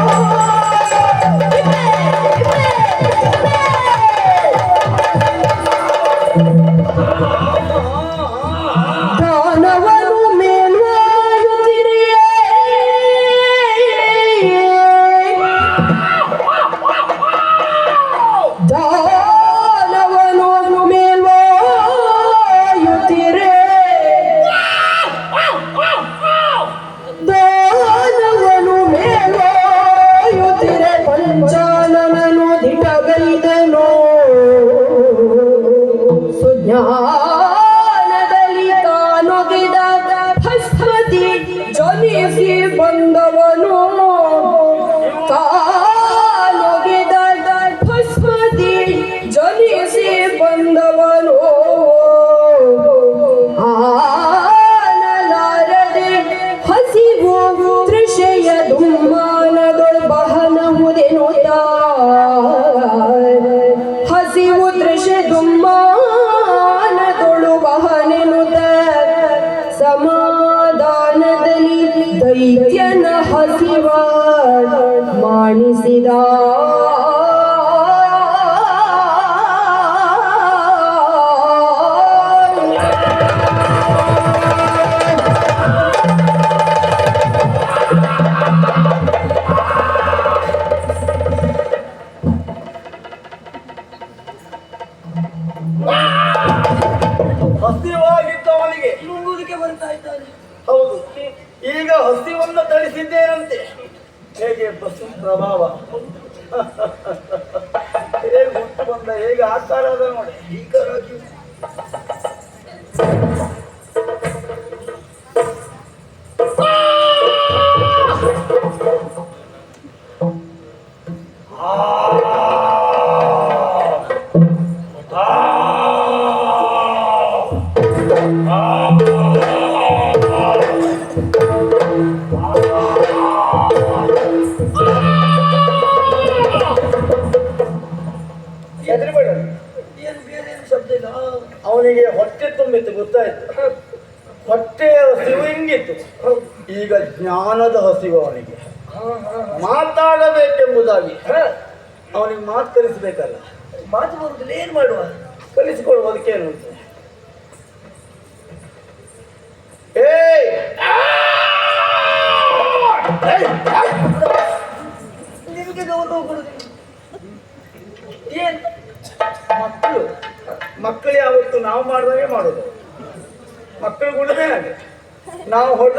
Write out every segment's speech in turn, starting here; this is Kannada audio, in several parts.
Oh,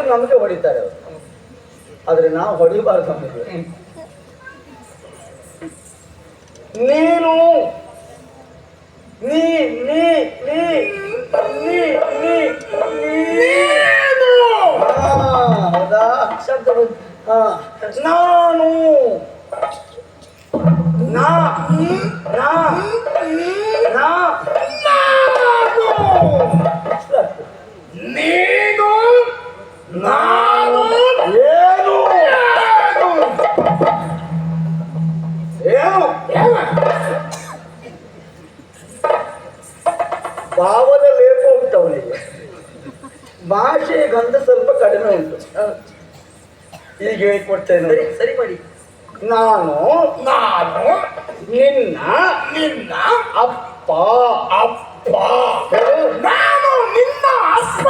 ನಮಗೆ ಹೊಡಿತಾರೆ ಅವರು. ಆದರೆ ನಾವು ಹೊಡಿಬಾರ್ದು ನಮಗೆ. ನೀನು ನೀ ನೀ ನೀ ನೀ ನೀ ನೀನು ಹಾ, ಹೌದಾ? ಬಂತು ನಾನು ನಾ ನಾ ನಾ. ಹೇಳಿಕೊಡ್ತೇನೆ ಸರಿ ಸರಿ ಮಾಡಿ. ನಾನು ನಾನು ನಿನ್ನ ನಿನ್ನ ಅಪ್ಪ. ಅಪ್ಪ. ನಾನು ನಿನ್ನ ಅಪ್ಪ.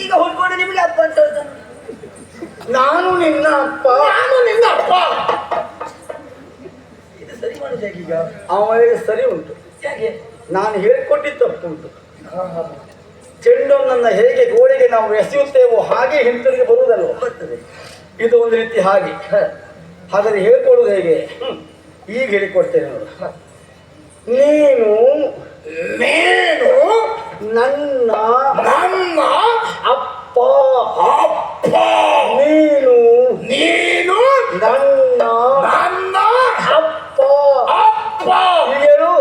ಈಗ ಹೊಂದ್ಕೊಂಡು ನಿಮಗೆ ಅಪ್ಪ ಅಂತ ನಾನು ನಿನ್ನ ಅಪ್ಪ. ನಾನು ನಿನ್ನ ಅಪ್ಪ. ಇದು ಸರಿ ಮಾಡುದು ಈಗ ಅವನಿಗೆ ಸರಿ ಉಂಟು. ಯಾಕೆ? ನಾನು ಹೇಳಿಕೊಟ್ಟಿದ್ದು ತಪ್ಪು ಉಂಟು. ಚೆಂಡೊಂದನ್ನ ಹೇಗೆ ಗೋಡೆಗೆ ನಾವು ಎಸೆಯುತ್ತೇವೋ ಹಾಗೆ ಹಿಂತಿರುಗಿ ಬರುವುದಲ್ಲ. ಬರ್ತದೆ. ಇದು ಒಂದು ರೀತಿ ಹಾಗೆ. ಹಾಗಾದ್ರೆ ಹೇಳ್ಕೊಡುದು ಹೇಗೆ? ಈಗ ಹೇಳಿಕೊಡ್ತೇನೆ ನೋಡು. ನೀನು ನೀನು ನನ್ನ ನನ್ನ ಅಪ್ಪ. ಅಪ್ಪ. ನೀನು ನೀನು ನನ್ನ ನನ್ನ ಅಪ್ಪ. ಅಪ್ಪ. ಹೇಳು.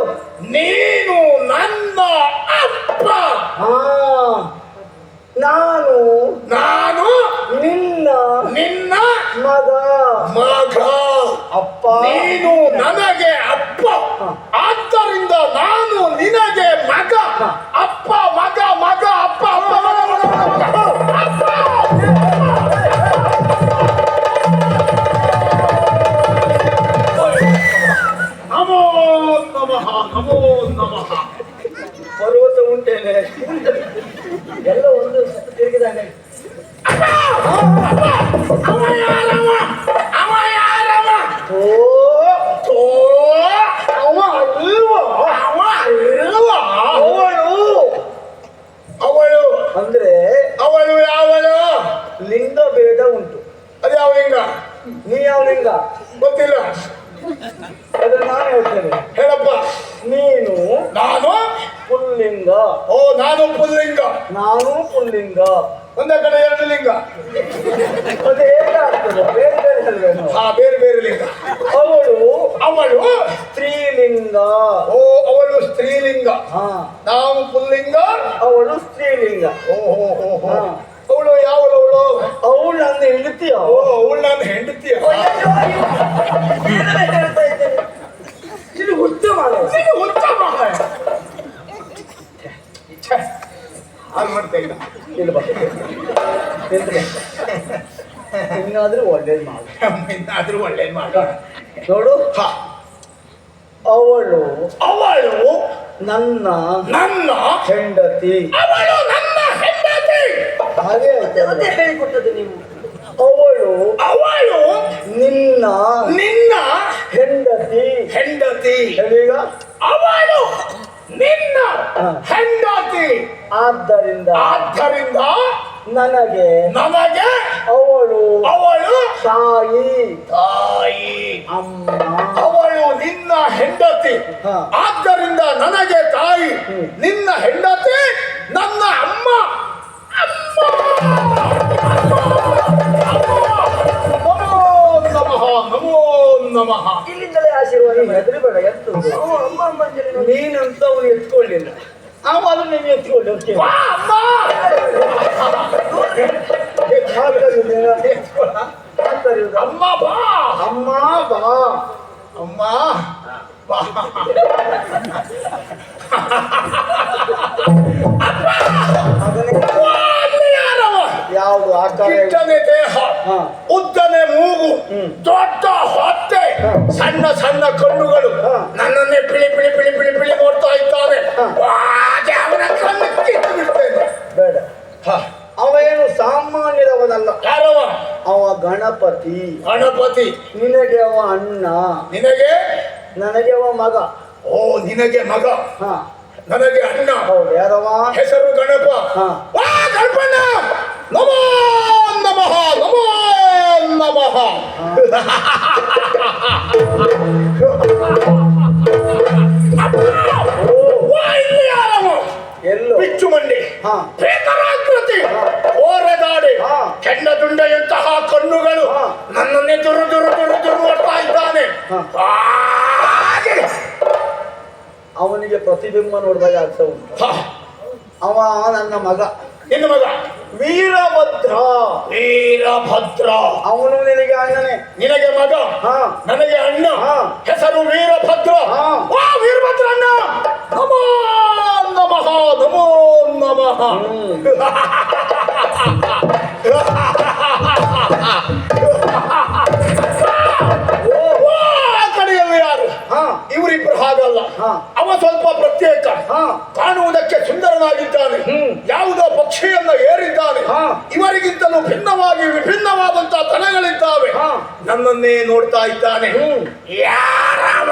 ನೀನು ನೀನು ನನಗೆ ಅಪ್ಪ ಆದ್ದರಿಂದ ನಾನು ನಿನಗೆ ಮಗ ಅಪ್ಪ ಮಗ ಹೆಂಡತಿಯ ಓ ಅವಳು ನಾನು ಹೆಂಡತಿಯ? ಇದು ಉತ್ತಮ ಅಲ್ಲ? ಇದು ಹಾಗ್ ಮಾಡ್ತಾ ಇಲ್ಲ ಇಲ್ಲಿ. ಇನ್ನಾದ್ರೂ ಒಳ್ಳೇದು ಮಾಡು. ಇನ್ನಾದ್ರೂ ಒಳ್ಳೇದು ಮಾಡು. ನೋಡು. ಹ, ಅವಳು ಅವಳು ನನ್ನ ನನ್ನ ಹೆಂಡತಿ. ಅವಳು ನನ್ನ ಹೆಂಡತಿ. ಹಾಗೆ ಆಯ್ತು ಹೇಳಿಕೊಟ್ಟದ್ದು ನೀವು ಅವಳು ಅವಳು ನಿನ್ನ ನಿನ್ನ ಹೆಂಡತಿ. ಹೆಂಡತಿ. ಈಗ ಅವಳು ನಿನ್ನ ಹೆಂಡತಿ. ಆದ್ದರಿಂದ ಆದ್ದರಿಂದ ನನಗೆ ನನಗೆ ಅವಳು ಅವಳು ತಾಯಿ. ತಾಯಿ. ಅಮ್ಮ. ಅವಳು ನಿನ್ನ ಹೆಂಡತಿ. ಆದ್ದರಿಂದ ನನಗೆ ತಾಯಿ ನಿನ್ನ ಹೆಂಡತಿ ನನ್ನ ಅಮ್ಮ ಅಮ್ಮ! ಅಮ್ಮ! ನಮೋ ನಮಃ. ಇಲ್ಲಿಂದಲೇ ಆಶೀರ್ವಾದ ಹೆದರಿಬೇಡ ಎಂತದ್ದು ಅಮ್ಮ ಅಮ್ಮ ನೋಡಿ. ನೀನಂತ ಅವನು ಎತ್ಕೊಳ್ಳಿಲ್ಲ ಆವಾಗ ನೀನು ಎತ್ಕೊಳ್ಳಿ ಅಮ್ಮ! ಅಮ್ಮ ಬಾ! ಅಮ್ಮ ಬಾ. ಅಮ್ಮ ಬಾ. ಅದನ್ನೇ ಯಾವುದು? ಆಕಾರ ಉದ್ದ ದೇಹ. ಹಾ. ಮೂಗು. ದೊಡ್ಡ ಹೊಟ್ಟೆ ಹಾ. ಸಣ್ಣ ಸಣ್ಣ ಕಣ್ಣುಗಳು. ನನ್ನನ್ನೇ ಪಿಳಿ ಪಿಳಿ ಪಿಳಿ ಪಿಳಿ ಪಿಳಿ ನೋಡ್ತಾ ಇದ್ದಾನೆ ಹಾ. ವಾಜೆ ಅವನ ಕಣ್ಣು ಕಿತ್ತು ಬಿಡ್ತೇನೆ. ಬೇಡ. ಹ, ಅವ ಏನು ಸಾಮಾನ್ಯದವನಲ್ಲ. ಯಾರವ? ಅವ ಗಣಪತಿ. ಗಣಪತಿ. ನಿನಗೆ ಅವ ಅಣ್ಣ. ನಿನಗೆ? ನನಗೆ ಅವ ಮಗ. ಓ ನಿನಗೆ ಮಗ. ಹ. ನನಗೆ ಅಣ್ಣ. ಹೌದು ಯಾರವ? ಹೆಸರು ಗಣಪ. ಹಾ. ವಾ ಗಣಪಣ್ಣ. ನಮೋ ನಮಃ. ಎಲ್ಲೋ. ಬಿಚ್ಚು ಮಂಡಿ. ಹಾ. ಓರೆದಾಡಿ ಹಾ. ಕೆಂಡದುಂಡೆಯಂತಹ ಕಣ್ಣುಗಳು. ನನ್ನನ್ನೇ ದುರು ದುರು ದುರು ದುರು ಮಾಡ್ತಾ ಇದ್ದಾನೆ. ಅವನಿಗೆ ಪ್ರತಿಬಿಂಬ ನೋಡಿದಾಗ ಅರ್ಥ ಉಂಟು. ಅವ ನನ್ನ ಮಗ. ನಿನ್ನ ಮಗ. ವೀರಭದ್ರ. ವೀರಭದ್ರ. ಅವನು ನಿನಗೆ ಅಣ್ಣನೇ. ನಿನಗೆ ಮಗ. ಹಾ. ನನಗೆ ಅಣ್ಣ. ಹಾ. ಹೆಸರು ವೀರಭದ್ರ. ವೀರಭದ್ರ ಅಣ್ಣ. ನಮೋ ನಮಃ ನಮೋ ನಮಃ. ಕಡೆಯಲ್ಲಿ ಯಾರು? ಹಾ. ಇವರಿಬ್ರು ಹಾಗಲ್ಲ. ಸ್ವಲ್ಪ ಪ್ರತ್ಯೇಕ. ಹಾ. ಕಾಣುವುದಕ್ಕೆ ಸುಂದರನಾಗಿದ್ದಾನೆ. ಯಾವುದೋ ಪಕ್ಷಿಯನ್ನು ಏರಿದ್ದಾನೆ. ಹಾ. ಇವರಿಗಿಂತಲೂ ಭಿನ್ನವಾಗಿ ವಿಭಿನ್ನವಾದಂತಹ ತನಗಳಿದ್ದಾವೆ ಹಾ. ನನ್ನನ್ನೇ ನೋಡ್ತಾ ಇದ್ದಾನೆ. ಯಾರವ?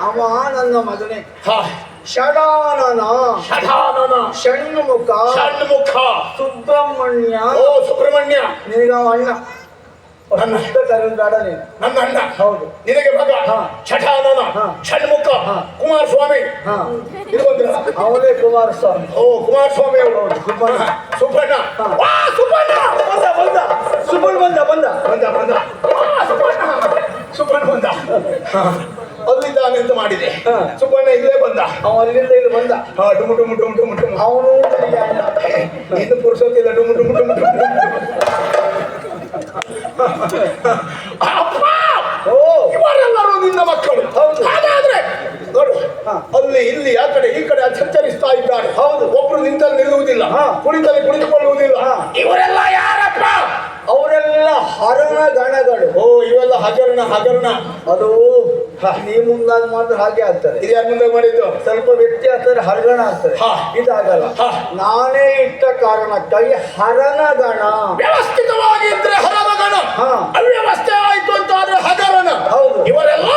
ಅವ ನನ್ನ ಮಗನೇ. ಹಾ, ಷಡಾನನ. ಶಠಾನನ ಷಣ್ಮುಖ. ಷಣ್ಮುಖ. ಸುಬ್ರಹ್ಮಣ್ಯ. ಓ ಸುಬ್ರಹ್ಮಣ್ಯ. ನಿನಗ ಅಣ್ಣ ನನ್ನ ಅಷ್ಟ ಬೇಡ ನೀನು. ನನ್ನ ಅಣ್ಣ. ಹೌದು. ನಿನಗೆ ಮಗ. ಹಾ. ಷಣ್ಮುಖ. ಕುಮಾರಸ್ವಾಮಿ. ಬಂದ್ರ ಅವನೇ ಕುಮಾರಸ್ವಾಮಿ. ಓ ಕುಮಾರಸ್ವಾಮಿ ಅವರು. ಹೌದು, ಸುಬ್ಬಣ್ಣ. ಸುಬ್ಬಣ್ಣ. ವಾ ಸುಬ್ಬಣ್ಣ. ಬಂದ ಬಂದ. ಸುಬ್ಬಣ್ಣ ಬಂದ ಬಂದ. ಬಂದ ಬಂದ. ಸುಬ್ಬಣ್ಣ. ಸುಬ್ಬಣ್ಣ ಬಂದ. ಅಲ್ಲಿಂದ ಅಂತ ಮಾಡಿದೆ. ಹಾ. ಸುಬ್ಬಣ್ಣ ಇಲ್ಲೇ ಬಂದ. ಅವ ಅಲ್ಲಿಂದ ಇಲ್ಲಿ ಬಂದ. ಹಾ ಡುಮು ಡುಮು ಡುಮು ಡುಮು ಡುಮು. ಅವನು ಇನ್ನು ಪುರುಷೋತ್ತಿಲ್ಲ ಡುಮು ಡುಮು ಡುಮು ಡುಮು. ಅಪ್ಪ! ಇವರೆಲ್ಲರೂ ನಿನ್ನ ಮಕ್ಕಳು. ಹಾಗಾದ್ರೆ ನೋಡು ಅಲ್ಲಿ ಇಲ್ಲಿ ಆ ಕಡೆ ಈ ಕಡೆ ಸಂಚರಿಸ್ತಾ ಇದ್ದಾರೆ. ಹೌದು. ಒಬ್ರು ನಿಂತಲ್ಲಿ ನಿಲ್ಲುವುದಿಲ್ಲ. ಕುಳಿತಲ್ಲಿ ಕುಳಿತುಕೊಳ್ಳುವುದಿಲ್ಲ. ಇವರೆಲ್ಲ ಯಾರಪ್ಪ? ಅವರೆಲ್ಲ ಹರಣ ಗಣಗಳು. ಓ ಇವೆಲ್ಲ ಹಗರಣ ಹಗರಣ. ಅದು ನೀ ಮುಂದಾಗ ಮಾತ್ರ ಹಾಗೆ ಆಗ್ತದೆ ಇದು ಯಾರು ಮುಂದೆ ಮಾಡಿದ್ದು ಸ್ವಲ್ಪ ವ್ಯತ್ಯಾಸ ಹರಗಣ ಆಗ್ತದೆ. ಇದಾಗಲ್ಲ ಹಾ. ನಾನೇ ಇಟ್ಟ ಕಾರಣಕ್ಕಾಗಿ ಹರನಗಣ ವ್ಯವಸ್ಥಿತವಾಗಿ ಇದ್ರೆ ಹರಮಗಣ ಹಾ. ಅವ್ಯವಸ್ಥೆ ಆಯ್ತು ಅಂತ ಆದ್ರೆ ಹಗರಣ ಹೌದು. ಇವರೆಲ್ಲ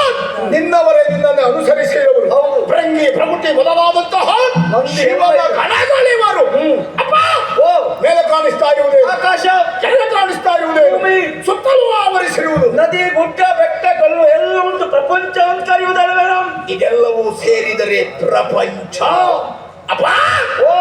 ನಿನ್ನವರೇ ನಿನ್ನನ್ನು ಅನುಸರಿಸಿದವರು ಹೌದು. ಪ್ರಂಗಿ ಪ್ರಮುಖಿ ಮೊದಲಾದಂತಹ ಮಂದಿ ಶಿವನ. ಗಣಗಳಿವರು. ಅಪ್ಪ ಮೇಲೆ ಕಾಣಿಸ್ತಾ ಇರುವುದೇ ಆಕಾಶ ಕೆಳಗೆ ಕಾಣಿಸ್ತಾ ಇರುವುದೇ ಭೂಮಿ. ಸುತ್ತಲೂ ಆವರಿಸಿರುವುದು. ನದಿ ಗುಡ್ಡ ಬೆಟ್ಟಗಳು ಕಲ್ಲು ಎಲ್ಲ ಒಂದು ಪ್ರಪಂಚ ಅಂತ ಕರೆಯುವುದಲ್ಲ ಇದೆಲ್ಲವೂ ಸೇರಿದರೆ ಪ್ರಪಂಚ. ಅಪ್ಪ! ಓ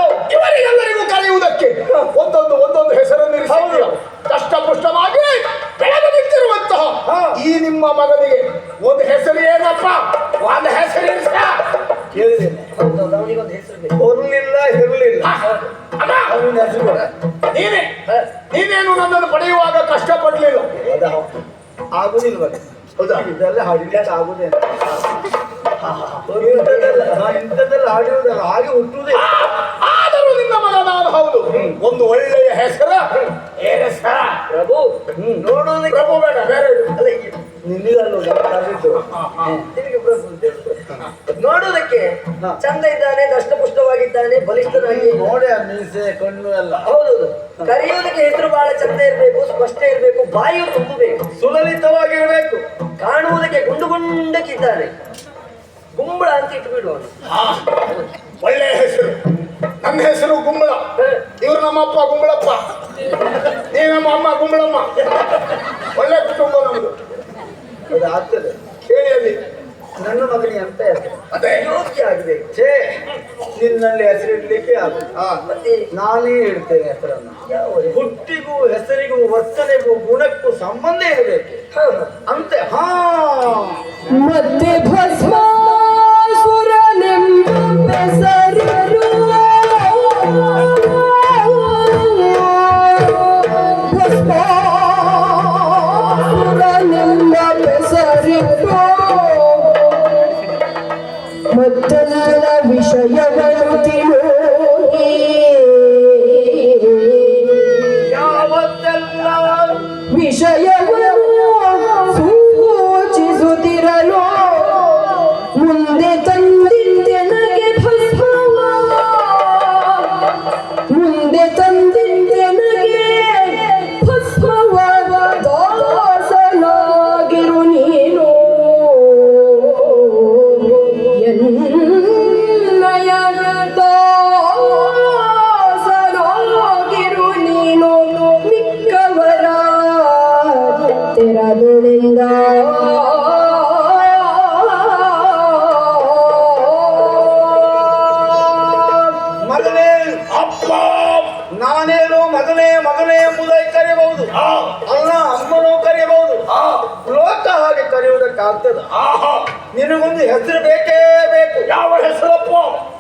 ಇದೆಲ್ಲ ಆಗುದೇ ಇಂಥದ್ದೆಲ್ಲ ಹಾಡಿರುವುದಲ್ಲ ಹಾಗೆ ಹುಟ್ಟುವುದೇ. ಆದರೂ ನಿನ್ನ ಮಗ ನಾನು ಹೌದು ಒಂದು ಒಳ್ಳೆಯ ಹೆಸರ ಏ ಹೆಸರ ಪ್ರಭು. ನೋಡೋದಕ್ಕೆ ಪ್ರಭು ಬೇಡ ಬೇರೆ. ಅಲ್ಲ ನಿನಗೆ ಪ್ರಭು. ನೋಡೋದಕ್ಕೆ ಚಂದ ಇದ್ದಾನೆ ದಷ್ಟಪುಷ್ಟವಾಗಿದ್ದಾನೆ ಬಲಿಷ್ಠನಾಗಿ ನೋಡೆ ಮೀಸೆ ಕಣ್ಣು ಎಲ್ಲ. ಹೌದು ಕರೆಯೋದಕ್ಕೆ ಹೆಸರು ಬಹಳ ಚಂದ ಇರಬೇಕು ಸ್ಪಷ್ಟ ಇರಬೇಕು ಬಾಯಿಯು ತುಂಬಬೇಕು ಸುಲಲಿತವಾಗಿರಬೇಕು. ಕಾಣುವುದಕ್ಕೆ ಗುಂಡು ಗುಂಡಕ್ಕಿದ್ದಾನೆ ಗುಂಬಳ ಅಂತ ಇಟ್ಬಿಡುವ ಒಳ್ಳೆ ಹೆಸರು. ನನ್ನ ಹೆಸರು ಗುಂಬಳ. ಇವ್ರು ನಮ್ಮಪ್ಪ ಗುಂಬಳಪ್ಪ. ನೀ ನಮ್ಮ ಅಮ್ಮ ಗುಂಬಳಮ್ಮ. ಒಳ್ಳೆ ಕುಟುಂಬ ನಮ್ದು. ಅದು ಆಗ್ತದೆ. ಕೇಳಿ ಅಲ್ಲಿ ನನ್ನ ಮಗನಿ ಅಂತ ಅದೇ ಯೋಗ್ಯ ಆಗಿದೆ ಛೇ! ನಿನ್ನಲ್ಲಿ ಹೆಸರಿಡ್ಲಿಕ್ಕೆ ಆಗುತ್ತೆ ಮತ್ತೆ ನಾನೇ ಹೇಳ್ತೇನೆ ಹೆಸರನ್ನು. ಹುಟ್ಟಿಗೂ ಹೆಸರಿಗೂ ವರ್ತನೆಗೂ ಗುಣಕ್ಕೂ ಸಂಬಂಧ ಇರಬೇಕು. ಅಂತೆ ನಿನಗೊಂದು ಹೆಸರು ಬೇಕೇ ಬೇಕು. ಯಾವ ಹೆಸರಪ್ಪ?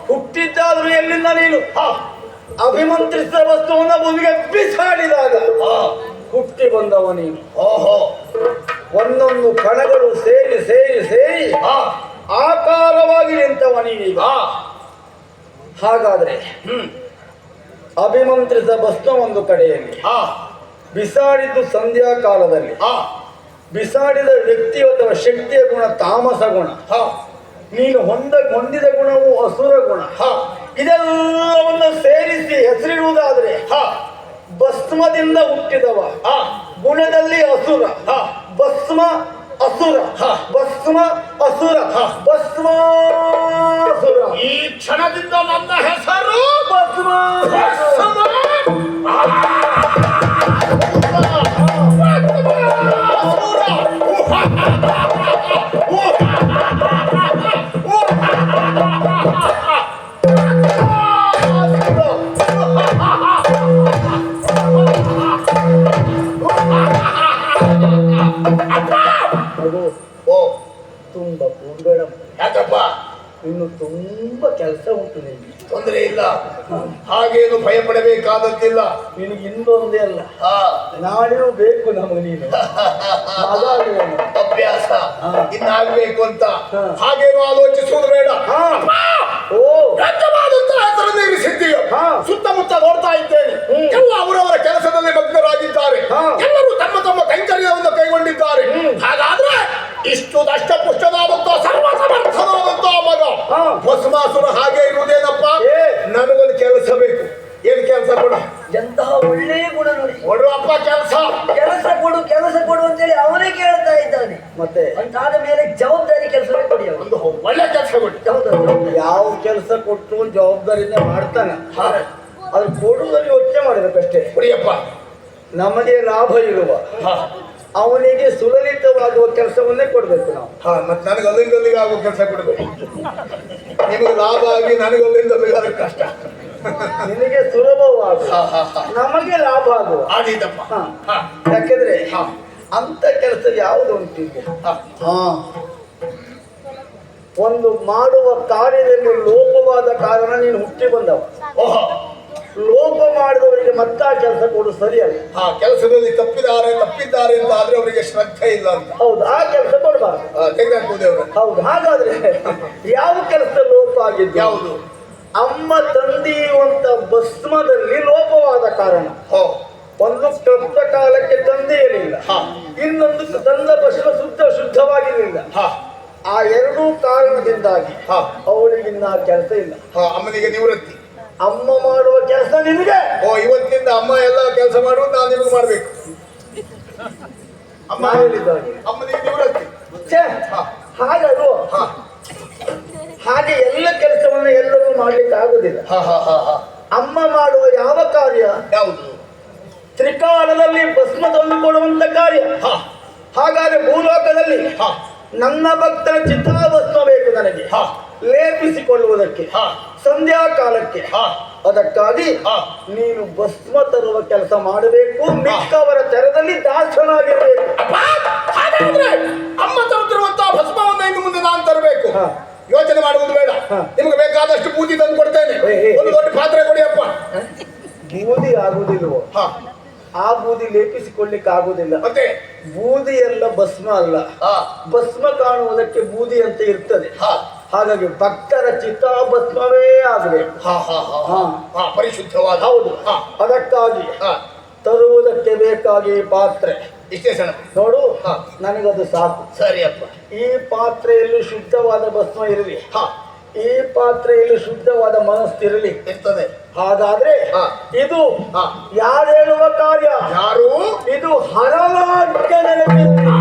ಹುಟ್ಟಿದ್ದಾದ್ರೂ ಎಲ್ಲಿಂದ ನೀನು? ಅಭಿಮಂತ್ರಿಸಿದ ವಸ್ತುವನ್ನ ಭೂಮಿಗೆ ಬಿಸಾಡಿದಾಗ ಹುಟ್ಟಿ ಬಂದವ ನೀನು. ಓಹೋ. ಒಂದೊಂದು ಕಣಗಳು ಸೇರಿ ಸೇರಿ ಸೇರಿ ಆಕಾರವಾಗಿ ನಿಂತವ ನೀನೀಗ ಹಾಗಾದ್ರೆ ಅಭಿಮಂತ್ರಿಸಿದ ವಸ್ತು ಒಂದು ಕಡೆಯಲ್ಲಿ ಬಿಸಾಡಿದ್ದು ಸಂಧ್ಯಾ ಕಾಲದಲ್ಲಿ ಬಿಸಾಡಿದ ವ್ಯಕ್ತಿ ಅಥವಾ ಶಕ್ತಿಯ ಗುಣ ತಾಮಸ ಗುಣ ಹ. ನೀನು ಹೊಂದ ಹೊಂದಿದ ಗುಣವು ಅಸುರ ಗುಣ ಹ. ಇದೆಲ್ಲವನ್ನು ಸೇರಿಸಿ ಹೆಸರಿಡುವುದಾದ್ರೆ ಹ. ಭಸ್ಮದಿಂದ ಹುಟ್ಟಿದವ ಹ. ಗುಣದಲ್ಲಿ ಅಸುರ ಹ. ಭಸ್ಮ ಅಸುರ ಹ. ಭಸ್ಮ ಅಸುರ ಹ. ಭಸ್ಮಾಸುರ. ಈ ಕ್ಷಣದಿಂದ ನನ್ನ ಹೆಸರು ಭಸ್ಮ. ಅದು ಓ ತುಂಬ ಕೂಡಬೇಡ ಯಾಕಪ್ಪ ಇನ್ನು ತುಂಬಾ ಕೆಲಸ ಉಂಟು ನಿಮಗೆ ತೊಂದರೆ ಇಲ್ಲ ಹಾಗೇನು ಭಯ ಪಡಬೇಕಾದದ್ದಿಲ್ಲ ನಿನಗೆ ಇನ್ನೊಂದೇ ಅಲ್ಲ. ನಾಳೆಯೂ ಬೇಕು ನಮಗೆ ನೀನು. ಅಭ್ಯಾಸ. ಇನ್ನಾಗ್ಬೇಕು ಅಂತ. ಹಾಗೇನು ಆಲೋಚಿಸುವುದು ಬೇಡ. ಹಾ. ಓ. ಹಾ. ಸುತ್ತಮುತ್ತ ನೋಡ್ತಾ ಇದ್ದೇನೆ. ಎಲ್ಲ ಅವರವರ ಕೆಲಸದಲ್ಲಿ ಮಗ್ನರಾಗಿದ್ದಾರೆ. ಎಲ್ಲರೂ ತಮ್ಮ ತಮ್ಮ ಕೈಂಕರ್ಯವನ್ನು ಕೈಗೊಂಡಿದ್ದಾರೆ. ಹಾಗಾದ್ರೆ ಇಷ್ಟು ದಷ್ಟಪುಷ್ಟನಾದಂತಹ ಸರ್ವ ಸಮರ್ಥನಾದಂತ ಮಗ. ಭಸ್ಮಾಸುರ ಹಾಗೆ ಇರುವುದೇನಪ್ಪ. ನನಗೊಂದು ಕೆಲಸ ಬೇಕು. ಏನ್ ಕೆಲಸ ಕೊಡ? ಎಂತಹ ಒಳ್ಳೆ ಗುಣ ನೋಡಿ. ಕೊಡು ಅಪ್ಪ ಕೆಲಸ. ಕೆಲಸ ಕೊಡು ಕೆಲಸ ಕೊಡು ಅಂತೇಳಿ ಅವನೇ ಕೇಳ್ತಾ ಇದ್ದಾನೆ. ಮತ್ತೆ? ಅಂತಾದ ಮೇಲೆ ಜವಾಬ್ದಾರಿ ಕೆಲಸ ಕೊಡಿ ಒಂದು ಒಳ್ಳೆ ಕೆಲಸ ಕೊಡಿ. ಯಾವ ಕೆಲಸ ಕೊಟ್ಟು ಜವಾಬ್ದಾರಿಯಿಂದ ಮಾಡ್ತಾನೆ. ಅದು ಕೊಡುವುದನ್ನು ಯೋಚನೆ ಮಾಡಬೇಕಷ್ಟೇ. ಕೊಡಿಯಪ್ಪ ನಮಗೆ ಲಾಭ ಇರುವ ಅವನಿಗೆ ಸುಲಲಿತವಾಗುವ ಕೆಲಸವನ್ನೇ ಕೊಡ್ಬೇಕು ನಾವು. ಹಾ ಮತ್ತೆ ನನಗೆ ಅಲ್ಲಿಂದ ಅಲ್ಲಿಗೆ ಆಗುವ ಕೆಲಸ ಕೊಡಬೇಕು. ನಿಮಗೆ ಲಾಭ ಆಗಿ ನನಗೆ ಅಲ್ಲಿಂದ ಅಲ್ಲಿಗೆ ಆದ್ರೆ ಕಷ್ಟ. ನಿನಗೆ ಸುಲಭವಾದ ನಮಗೆ ಲಾಭ ಆಗುವ. ಆದೀತಪ್ಪ ಯಾಕೆಂದ್ರೆ ಹಾ. ಅಂತ ಕೆಲಸ ಯಾವುದು ಉಂಟು ಈಗ? ಹಾ. ಹಾ. ಒಂದು ಮಾಡುವ ಕಾರ್ಯದಲ್ಲಿ ಲೋಪವಾದ ಕಾರಣ ನೀನು ಹುಟ್ಟಿ ಬಂದವ. ಓಹೋ. ಲೋಪ ಮಾಡಿದವರಿಗೆ ಮತ್ತೆ ಆ ಕೆಲಸ ಕೊಡು ಸರಿಯಲ್ಲ ಆ ಕೆಲಸದಲ್ಲಿ ತಪ್ಪಿದ್ದಾರೆ ತಪ್ಪಿದ್ದಾರೆ ಅಂತ ಆದ್ರೆ ಅವರಿಗೆ ಶ್ರದ್ಧೆ ಇಲ್ಲ ಅಂತ. ಹೌದು ಆ ಕೆಲಸ ಕೊಡಬಾರ್ದು. ಹೌದು ಹಾಗಾದ್ರೆ ಯಾವ ಕೆಲಸ ಲೋಪ ಆಗಿದ್ದು? ಯಾವುದು? ಅಮ್ಮ ತಂದೆಯುವಂತ ಭಸ್ಮದಲ್ಲಿ ಲೋಪವಾದ ಕಾರಣ. ಹೋ. ಒಂದು ಕೃಪ್ತ ಕಾಲಕ್ಕೆ ತಂದೆ ಇರಲಿಲ್ಲ ಇನ್ನೊಂದು ತಂದ ಭಸ್ಮ ಶುದ್ಧ ಶುದ್ಧವಾಗಿರಲಿಲ್ಲ. ಹಾ. ಆ ಎರಡೂ ಕಾರಣದಿಂದಾಗಿ ಹಾ. ಅವಳಿಗಿನ್ನ ಕೆಲಸ ಇಲ್ಲ. ಹಾ ಅಮ್ಮನಿಗೆ ನಿವೃತ್ತಿ. ಅಮ್ಮ ಮಾಡುವ ಕೆಲಸ ನಿನಗೆ? ಓ ಇವತ್ತಿಂದ ಅಮ್ಮ ಎಲ್ಲ ಕೆಲಸ ಮಾಡುವ ನಾನು ನಿಮಗೆ ಮಾಡ್ಬೇಕು. ಅಮ್ಮ ಹೇಳಿದ್ದಾಗೆ. ನಿವೃತ್ತಿ ಛೇ, ಹಾ. ಹಾಗೆ ಎಲ್ಲ ಕೆಲಸವನ್ನು ಎಲ್ಲರೂ ಮಾಡ್ಲಿಕ್ಕೆ ಆಗುದಿಲ್ಲ ಹಾ ಹಾ ಹಾ ಹಾ. ಅಮ್ಮ ಮಾಡುವ ಯಾವ ಕಾರ್ಯ? ಯಾವುದು? ತ್ರಿಕಾಲದಲ್ಲಿ ಭಸ್ಮ ತಂದು ಕೊಡುವಂತ ಕಾರ್ಯ. ಹಾ. ಹಾಗಾದ್ರೆ ಭೂಲೋಕದಲ್ಲಿ ಹಾ. ನನ್ನ ಭಕ್ತರ ಚಿತಾಭಸ್ಮ ಬೇಕು ನನಗೆ. ಹಾ. ಲೇಪಿಸಿಕೊಳ್ಳುವುದಕ್ಕೆ ಹಾ. ಸಂಧ್ಯಾ ಕಾಲಕ್ಕೆ. ಹಾ. ಅದಕ್ಕಾಗಿ ಹಾ. ನೀನು ಭಸ್ಮ ತರುವ ಕೆಲಸ ಮಾಡಬೇಕು ಮಿಕ್ಕವರ ತೆರದಲ್ಲಿ ದಾಸನಾಗಿರಬೇಕು. ಹಾಗಾದ್ರೆ ಅಮ್ಮ ತರುತ್ತಿರುವಂತಹ ಭಸ್ಮವನ್ನ ಇನ್ನು ಮುಂದೆ ನಾನು ತರಬೇಕು. ಯೋಚನೆ ಮಾಡುವುದು ಬೇಡ. ನಿಮ್ಗೆ ಬೇಕಾದಷ್ಟು ಬೂದಿ ತಂದು ಕೊಡ್ತೇನೆ. ಒಂದು ದೊಡ್ಡ ಪಾತ್ರೆ ಕೊಡಿ ಅಪ್ಪ. ಬೂದಿ ಆಗುದಿಲ್ವೋ ಹಾ. ಆ ಬೂದಿ ಲೇಪಿಸಿಕೊಳ್ಳಿಕ್ಕೆ ಆಗುದಿಲ್ಲ ಮತ್ತೆ? ಬೂದಿ ಎಲ್ಲ ಭಸ್ಮ ಅಲ್ಲ. ಭಸ್ಮ ಕಾಣುವುದಕ್ಕೆ ಬೂದಿ ಅಂತ ಇರ್ತದೆ. ಹಾ. ಹಾಗಾಗಿ ಭಕ್ತರ ಚಿತ್ತಾಭಸ್ಮವೇ ಆಗಬೇಕು ಹಾ ಹಾ ಹಾ ಹಾ. ಹಾ. ಪರಿಶುದ್ಧವಾದ ಹೌದು. ಹಾ. ಅದಕ್ಕಾಗಿ ಹಾ. ತರುವುದಕ್ಕೆ ಬೇಕಾಗಿ ಪಾತ್ರೆ. ಇಷ್ಟೇ ಸಣ್ಣ ನೋಡು ಹಾ. ನನಗದು ಸಾಕು. ಸರಿ ಅಪ್ಪ. ಈ ಪಾತ್ರೆಯಲ್ಲಿ ಶುದ್ಧವಾದ ಭಸ್ಮ ಇರಲಿ. ಹಾ. ಈ ಪಾತ್ರೆಯಲ್ಲಿ ಶುದ್ಧವಾದ ಮನಸ್ಸಿರಲಿ. ಇರ್ತದೆ. ಹಾಗಾದ್ರೆ. ಇದು ಯಾರು ಹೇಳುವ ಕಾರ್ಯ? ಯಾರು? ಇದು ಹರನಾಟ್ಯ ನೆನಪಿರಲಿ